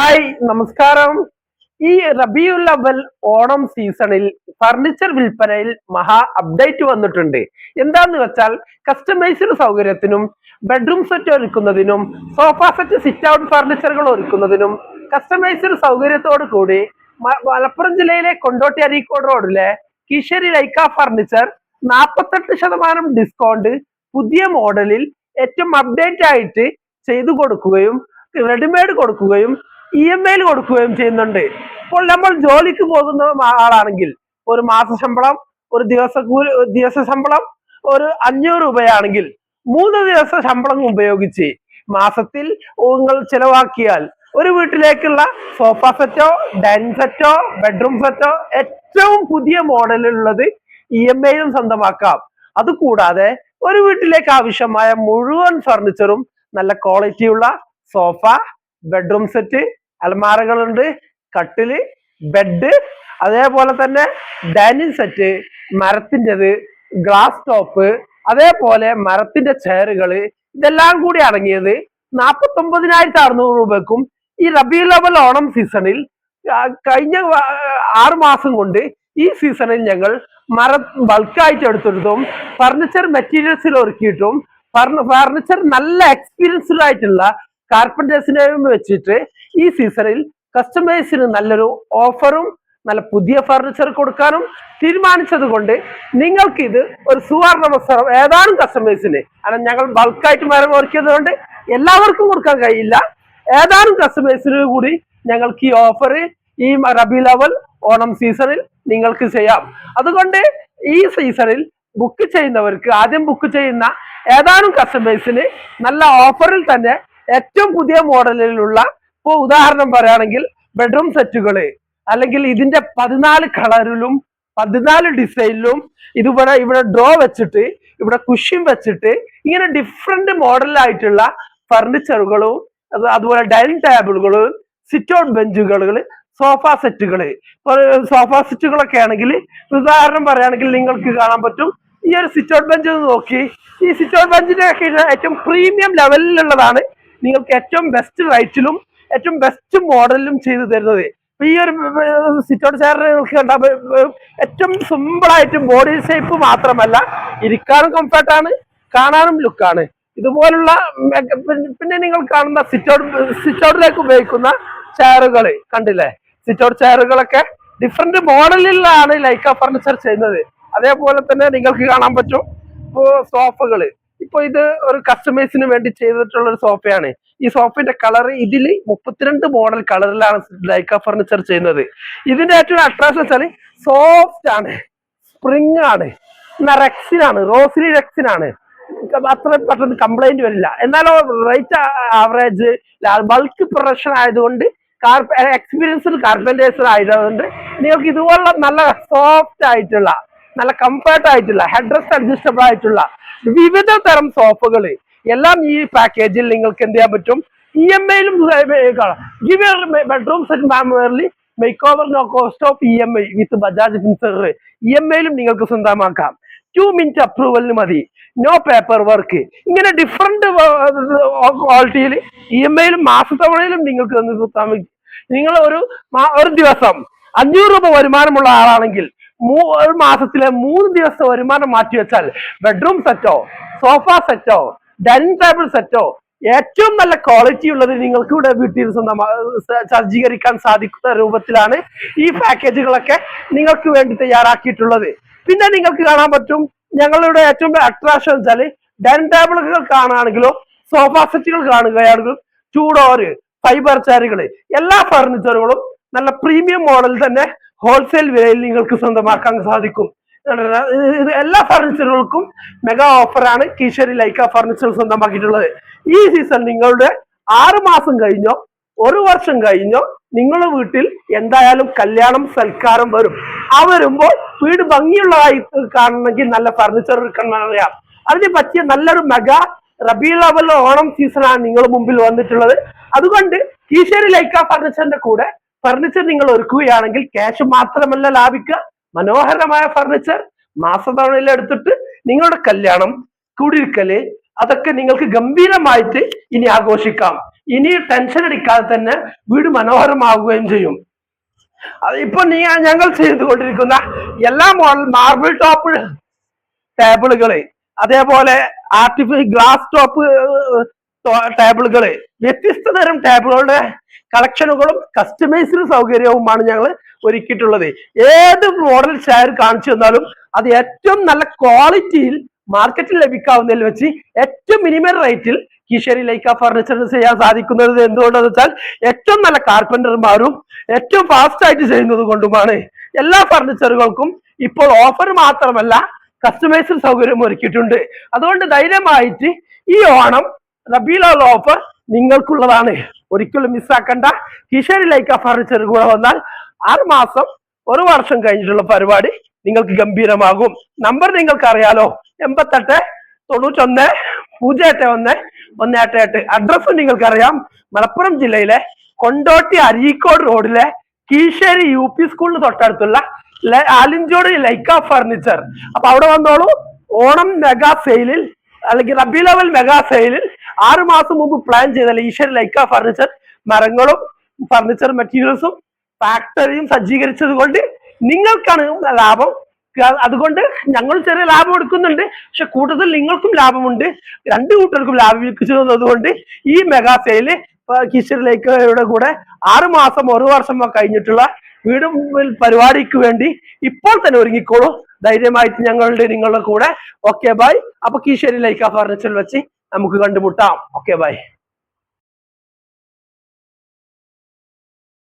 Hi നമസ്കാരം. ഈ റബിയുൽ അവൽ ഓണം സീസണിൽ ഫർണിച്ചർ വിൽപ്പനയിൽ മഹാ അപ്ഡേറ്റ് വന്നിട്ടുണ്ട്. എന്താന്ന് വെച്ചാൽ കസ്റ്റമൈസ്ഡ് സൗകര്യത്തിനും ബെഡ്റൂം സെറ്റ് ഒരുക്കുന്നതിനും സോഫ സെറ്റ് സിറ്റ് ഔട്ട് ഫർണിച്ചറുകൾ ഒരുക്കുന്നതിനും കസ്റ്റമൈസ്ഡ് സൗകര്യത്തോടു കൂടി മലപ്പുറം ജില്ലയിലെ കൊണ്ടോട്ടി അരീക്കോട് റോഡിലെ കിഷരി ലൈക്ക ഫർണിച്ചർ നാൽപ്പത്തെട്ട് ശതമാനം ഡിസ്കൗണ്ട് പുതിയ മോഡലിൽ ഏറ്റവും അപ്ഡേറ്റ് ആയിട്ട് ചെയ്തു കൊടുക്കുകയും റെഡിമെയ്ഡ് കൊടുക്കുകയും ഇ എം ഐയിൽ കൊടുക്കുകയും ചെയ്യുന്നുണ്ട്. ഇപ്പോൾ നമ്മൾ ജോലിക്ക് പോകുന്ന ആളാണെങ്കിൽ ഒരു മാസ ശമ്പളം ഒരു ദിവസ ദിവസ ശമ്പളം ഒരു അഞ്ഞൂറ് രൂപയാണെങ്കിൽ മൂന്ന് ദിവസ ശമ്പളം ഉപയോഗിച്ച് മാസത്തിൽ നിങ്ങൾ ചിലവാക്കിയാൽ ഒരു വീട്ടിലേക്കുള്ള സോഫ സെറ്റോ ഡൈനിങ് സെറ്റോ ബെഡ്റൂം സെറ്റോ ഏറ്റവും പുതിയ മോഡലിലുള്ളത് ഇ എം ഐയിലും സ്വന്തമാക്കാം. അതുകൂടാതെ ഒരു വീട്ടിലേക്ക് ആവശ്യമായ മുഴുവൻ ഫർണിച്ചറും നല്ല ക്വാളിറ്റിയുള്ള സോഫ ബെഡ്റൂം സെറ്റ് അലമാരകളുണ്ട് കട്ടിൽ ബെഡ് അതേപോലെ തന്നെ ഡൈനിങ് സെറ്റ് മരത്തിന്റെത് ഗ്ലാസ് ടോപ്പ് അതേപോലെ മരത്തിന്റെ ചെയറുകൾ ഇതെല്ലാം കൂടി അടങ്ങിയത് നാൽപ്പത്തി ഒമ്പതിനായിരത്തി അറുന്നൂറ് രൂപക്കും ഈ റബി ലെവൽ ഓണം സീസണിൽ കഴിഞ്ഞ ആറു മാസം കൊണ്ട് ഈ സീസണിൽ ഞങ്ങൾ മര ബൾക്കായിട്ട് എടുത്തെടുത്തും ഫർണിച്ചർ മെറ്റീരിയൽസിൽ ഒരുക്കിയിട്ടും ഫർണിച്ചർ നല്ല എക്സ്പീരിയൻസ്ഡ് ആയിട്ടുള്ള കാർപ്പന്റേഴ്സിനെയും വെച്ചിട്ട് ഈ സീസണിൽ കസ്റ്റമേഴ്സിന് നല്ലൊരു ഓഫറും നല്ല പുതിയ ഫർണിച്ചർ കൊടുക്കാനും തീരുമാനിച്ചത് കൊണ്ട് നിങ്ങൾക്ക് ഇത് ഒരു സുവർണ അവസരം ഏതാനും കസ്റ്റമേഴ്സിന് കാരണം ഞങ്ങൾ ബൾക്കായിട്ട് മരം ഓർക്കിയത് കൊണ്ട് എല്ലാവർക്കും കൊടുക്കാൻ കഴിയില്ല. ഏതാനും കസ്റ്റമേഴ്സിന് കൂടി ഞങ്ങൾക്ക് ഈ ഓഫർ ഈ റബി ലെവൽ ഓണം സീസണിൽ നിങ്ങൾക്ക് ചെയ്യാം. അതുകൊണ്ട് ഈ സീസണിൽ ബുക്ക് ചെയ്യുന്നവർക്ക് ആദ്യം ബുക്ക് ചെയ്യുന്ന ഏതാനും കസ്റ്റമേഴ്സിന് നല്ല ഓഫറിൽ തന്നെ ഏറ്റവും പുതിയ മോഡലിലുള്ള ഇപ്പോൾ ഉദാഹരണം പറയുകയാണെങ്കിൽ ബെഡ്റൂം സെറ്റുകൾ അല്ലെങ്കിൽ ഇതിന്റെ പതിനാല് കളറിലും പതിനാല് ഡിസൈനിലും ഇതുപോലെ ഇവിടെ ഡ്രോ വെച്ചിട്ട് ഇവിടെ കുഷ്യൻ വെച്ചിട്ട് ഇങ്ങനെ ഡിഫറെന്റ് മോഡലായിട്ടുള്ള ഫർണിച്ചറുകളും അതുപോലെ ഡൈനിങ് ടേബിളുകൾ സിറ്റ് ഔട്ട് സോഫ സെറ്റുകൾ സോഫ സെറ്റുകളൊക്കെ ആണെങ്കിൽ ഉദാഹരണം പറയുകയാണെങ്കിൽ നിങ്ങൾക്ക് കാണാൻ പറ്റും. ഈ ഒരു സിറ്റ് ഔട്ട് ബെഞ്ച് നോക്കി. ഈ സിറ്റ് ഔട്ട് ബെഞ്ചിന്റെ ഏറ്റവും പ്രീമിയം ലെവലിലുള്ളതാണ് നിങ്ങൾക്ക് ഏറ്റവും ബെസ്റ്റ് റൈറ്റിലും ഏറ്റവും ബെസ്റ്റ് മോഡലിലും ചെയ്തു തരുന്നത്. ഈ ഒരു സിറ്റോട് ചെയർ നിങ്ങൾക്ക് കണ്ടാൽ ഏറ്റവും സിമ്പിളായിട്ടും ബോഡി ഷേപ്പ് മാത്രമല്ല ഇരിക്കാനും കംഫർട്ടാണ് കാണാനും ലുക്കാണ് ഇതുപോലുള്ള പിന്നെ- നിങ്ങൾ കാണുന്ന സിറ്റൗട്ട് സിറ്റൗട്ടിലേക്ക് ഉപയോഗിക്കുന്ന ചെയറുകൾ കണ്ടില്ലേ? സിറ്റൗട്ട് ചെയറുകളൊക്കെ ഡിഫറെന്റ് മോഡലിലാണ് ലൈക്ക ഫർണിച്ചർ ചെയ്യുന്നത്. അതേപോലെ തന്നെ നിങ്ങൾക്ക് കാണാൻ പറ്റും സോഫകൾ ഇപ്പൊ ഇത് ഒരു കസ്റ്റമേഴ്സിന് വേണ്ടി ചെയ്തിട്ടുള്ള ഒരു സോഫയാണ് ഈ സോഫയുടെ കളർ ഇതിൽ മുപ്പത്തിരണ്ട് മോഡൽ കളറിലാണ് ലൈക്ക ഫർണിച്ചർ ചെയ്യുന്നത്. ഇതിന്റെ ഏറ്റവും അട്രാക്ഷൻ വെച്ചാൽ സോഫ്റ്റ് ആണ് സ്പ്രിങ് ആണ് എന്നാ റെക്സിനാണ് റോസിലി റെക്സിനാണ് അത്ര പെട്ടെന്ന് കംപ്ലൈന്റ് വരില്ല. എന്നാലോ റേറ്റ് ആവറേജ് ബൾക്ക് പ്രൊഡക്ഷൻ ആയതുകൊണ്ട് എക്സ്പീരിയൻസ്ഡ് കാർപ്പന്റേഴ്സ് ആയതുകൊണ്ട് നിങ്ങൾക്ക് ഇതുപോലുള്ള നല്ല സോഫ്റ്റ് ആയിട്ടുള്ള നല്ല കംഫർട്ട് ആയിട്ടുള്ള ഹെഡ് റെസ്റ്റ് അഡ്ജസ്റ്റബിൾ ആയിട്ടുള്ള വിവിധ തരം സോഫകൾ എല്ലാം ഈ പാക്കേജിൽ നിങ്ങൾക്ക് എന്ത് ചെയ്യാൻ പറ്റും? E M ഐയിലും give bedroom set family make over no cost of E M I with Bajaj Finserv E M ഐയിലും നിങ്ങൾക്ക് സ്വന്തമാക്കാം. ടു മിനിറ്റ് അപ്രൂവലിന് മതി. നോ പേപ്പർ വർക്ക് ഇങ്ങനെ ഡിഫറെന്റ് ക്വാളിറ്റിയിൽ ഇ എം ഐയിലും മാസത്തവണയിലും നിങ്ങൾക്ക് നിങ്ങൾ ഒരു ഒരു ദിവസം അഞ്ഞൂറ് രൂപ വരുമാനമുള്ള ആളാണെങ്കിൽ ഒരു മാസത്തിലെ മൂന്ന് ദിവസത്തെ വരുമാനം മാറ്റി വെച്ചാൽ ബെഡ്റൂം സെറ്റോ സോഫ സെറ്റോ ഡൈനിങ് ടേബിൾ സെറ്റോ ഏറ്റവും നല്ല ക്വാളിറ്റി ഉള്ളത് നിങ്ങൾക്ക് ഇവിടെ വീട്ടിൽ സ്വന്തമാ സ- സജ്ജീകരിക്കാൻ സാധിക്കുന്ന രൂപത്തിലാണ് ഈ പാക്കേജുകളൊക്കെ നിങ്ങൾക്ക് വേണ്ടി തയ്യാറാക്കിയിട്ടുള്ളത്. പിന്നെ നിങ്ങൾക്ക് കാണാൻ പറ്റും ഞങ്ങളുടെ ഏറ്റവും അട്രാക്ഷൻ വെച്ചാൽ ഡൈനിങ് ടേബിളുകൾ കാണുകയാണെങ്കിലോ സോഫ സെറ്റുകൾ കാണുകയാണെങ്കിലും ചൂടോര് ഫൈബർ ചെയറുകൾ എല്ലാ ഫർണിച്ചറുകളും നല്ല പ്രീമിയം മോഡൽ തന്നെ ഹോൾസെയിൽ വിലയിൽ നിങ്ങൾക്ക് സ്വന്തമാക്കാൻ സാധിക്കും. എല്ലാ ഫർണിച്ചറുകൾക്കും മെഗാ ഓഫറാണ് കീശേരി ലൈക്ക ഫർണിച്ചർ സ്വന്തമാക്കിയിട്ടുള്ളത്. ഈ സീസൺ നിങ്ങളുടെ ആറ് മാസം കഴിഞ്ഞോ ഒരു വർഷം കഴിഞ്ഞോ നിങ്ങളുടെ വീട്ടിൽ എന്തായാലും കല്യാണം സൽക്കാരം വരും. ആ വരുമ്പോൾ വീട് ഭംഗിയുള്ളതായി കാണണമെങ്കിൽ നല്ല ഫർണിച്ചർ എടുക്കണം അറിയാം. അതിന് പറ്റിയ നല്ലൊരു മെഗാ റബി ലെവൽ ഓണം സീസണാണ് നിങ്ങൾ മുമ്പിൽ വന്നിട്ടുള്ളത്. അതുകൊണ്ട് കീശേരി ലൈക്ക ഫർണിച്ചറിന്റെ കൂടെ ഫർണിച്ചർ നിങ്ങൾ ഒരുക്കുകയാണെങ്കിൽ ക്യാഷ് മാത്രമല്ല ലാഭിക്കുക. മനോഹരമായ ഫർണിച്ചർ മാസതവണയിൽ എടുത്തിട്ട് നിങ്ങളുടെ കല്യാണം കുടിയിരിക്കൽ അതൊക്കെ നിങ്ങൾക്ക് ഗംഭീരമായിട്ട് ഇനി ആഘോഷിക്കാം. ഇനി ടെൻഷൻ അടിക്കാതെ തന്നെ വീട് മനോഹരമാവുകയും ചെയ്യും. ഇപ്പൊ നീ ഞങ്ങൾ ചെയ്തുകൊണ്ടിരിക്കുന്ന എല്ലാ മോഡൽ മാർബിൾ ടോപ്പ് ടേബിളുകൾ അതേപോലെ ആർട്ടിഫിഷ്യൽ ഗ്ലാസ് ടോപ്പ് ടേബിളുകൾ. വ്യത്യസ്ത തരം ടേബിളുകളുടെ കളക്ഷനുകളും കസ്റ്റമൈസ്ഡ് സൗകര്യവുമാണ് ഞങ്ങൾ ഒരുക്കിയിട്ടുള്ളത്. ഏത് മോഡൽ ഷെയർ കാണിച്ചു തന്നാലും അത് ഏറ്റവും നല്ല ക്വാളിറ്റിയിൽ മാർക്കറ്റിൽ ലഭിക്കാവുന്നതിൽ വെച്ച് ഏറ്റവും മിനിമം റേറ്റിൽ കിഷരി ലൈക്ക ഫർണിച്ചർ ചെയ്യാൻ സാധിക്കുന്നത് എന്തുകൊണ്ടെന്ന് വെച്ചാൽ ഏറ്റവും നല്ല കാർപ്പന്റർമാരും ഏറ്റവും ഫാസ്റ്റ് ആയിട്ട് ചെയ്യുന്നത് കൊണ്ടുമാണ്. എല്ലാ ഫർണിച്ചറുകൾക്കും ഇപ്പോൾ ഓഫർ മാത്രമല്ല കസ്റ്റമൈസ്ഡ് സൗകര്യം ഒരുക്കിയിട്ടുണ്ട്. അതുകൊണ്ട് ധൈര്യമായിട്ട് ഈ ഓണം റബീലോൾ ഓഫർ നിങ്ങൾക്കുള്ളതാണ്. ഒരിക്കലും മിസ്സാക്കണ്ട കിഷോരി ലൈക്ക ഫർണിച്ചർ കൂടെ വന്നാൽ ആറ് മാസം ഒരു വർഷം കഴിഞ്ഞിട്ടുള്ള പരിപാടി നിങ്ങൾക്ക് ഗംഭീരമാകും. നമ്പർ നിങ്ങൾക്ക് അറിയാലോ. എൺപത്തെട്ട് തൊണ്ണൂറ്റൊന്ന് പൂജ്യം എട്ട് ഒന്ന് ഒന്ന് എട്ട്. എട്ട് അഡ്രസ്സും നിങ്ങൾക്കറിയാം. മലപ്പുറം ജില്ലയിലെ കൊണ്ടോട്ടി അരീക്കോട് റോഡിലെ കീശേരി യു പി സ്കൂളിന് തൊട്ടടുത്തുള്ള ആലിഞ്ചോട് ലൈക്ക ഫർണിച്ചർ അപ്പൊ അവിടെ വന്നോളൂ. ഓണം മെഗാ സെയിലിൽ അല്ലെങ്കിൽ റബി ലെവൽ മെഗാ സെയിലിൽ ആറ് മാസം മുമ്പ് പ്ലാൻ ചെയ്ത ഈശ്വർ ലൈക്ക ഫർണിച്ചർ മരങ്ങളും ഫർണിച്ചർ മെറ്റീരിയൽസും ഫാക്ടറിയും സജ്ജീകരിച്ചത് കൊണ്ട് നിങ്ങൾക്കാണ് ലാഭം. അതുകൊണ്ട് ഞങ്ങൾ ചെറിയ ലാഭം എടുക്കുന്നുണ്ട്. പക്ഷെ കൂട്ടത്തിൽ നിങ്ങൾക്കും ലാഭമുണ്ട്. രണ്ട് കൂട്ടർക്കും ലാഭം വിൽക്കിച്ചു തന്നതുകൊണ്ട് ഈ മെഗാ സെയിൽ കിഷർ ലൈക്കയുടെ കൂടെ ആറ് മാസം ഒരു വർഷം കഴിഞ്ഞിട്ടുള്ള വീട് പരിപാടിക്ക് വേണ്ടി ഇപ്പോൾ തന്നെ ഒരുങ്ങിക്കോളൂ. ധൈര്യമായിട്ട് ഞങ്ങളുടെ നിങ്ങളുടെ കൂടെ. ഓക്കെ ബൈ അപ്പൊ കീശ്വരി ലൈക്ക ഫർണിച്ചർ വെച്ച് നമുക്ക് കണ്ടുമുട്ടാം. Okay bye